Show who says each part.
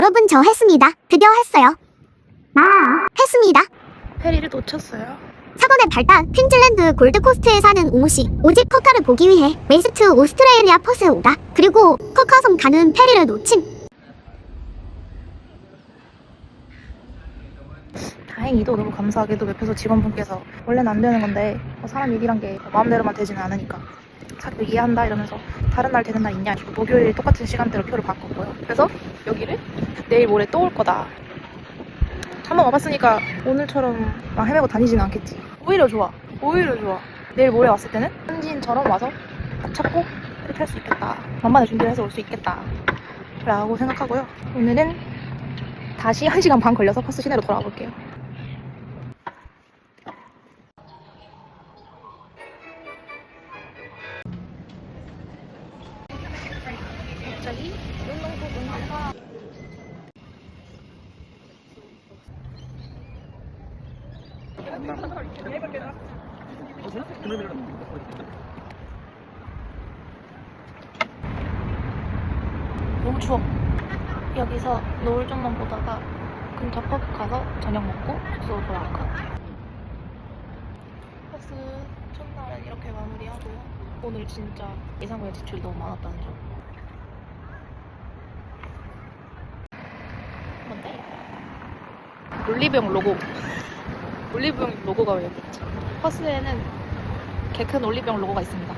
Speaker 1: 여러분 저 했습니다. 드디어 했어요. 나 했습니다.
Speaker 2: 페리를 놓쳤어요.
Speaker 1: 4번의 발단 퀸즐랜드 골드코스트에 사는 옹씨 오직 커카를 보기 위해 웨스트 오스트레일리아 퍼스에 오다 그리고 커카섬 가는 페리를 놓침
Speaker 2: 다행히도 너무 감사하게도 웹에서 직원분께서 원래는 안 되는 건데 뭐 사람 일이란 게 마음대로만 되지는 않으니까 자꾸 이해한다 이러면서 다른 날 되는 날 있냐 이러고 목요일 똑같은 시간대로 표를 바꿨고요. 그래서 여기를 내일 모레 또 올 거다. 한번 와봤으니까 오늘처럼 막 헤매고 다니지는 않겠지. 오히려 좋아. 오히려 좋아. 내일 모레 왔을 때는 현지인처럼 와서 딱 찾고 이렇게 할 수 있겠다. 만반의 준비를 해서 올 수 있겠다. 라고 생각하고요. 오늘은 다시 1시간 반 걸려서 퍼스 시내로 돌아가 볼게요. 갑자기 운동 부분 한가 너무 추워. 여기서 노을 좀만 보다가 근처 펍 가서 저녁 먹고 숙소로 돌아갈 것 같아요. 버스 첫날은 이렇게 마무리하고요. 오늘 진짜 예상외 지출이 너무 많았다는 점. 있는데. 올리브영 로고. 올리브영 로고가 왜 여기 있죠? 버스에는 개 큰 올리브영 로고가 있습니다.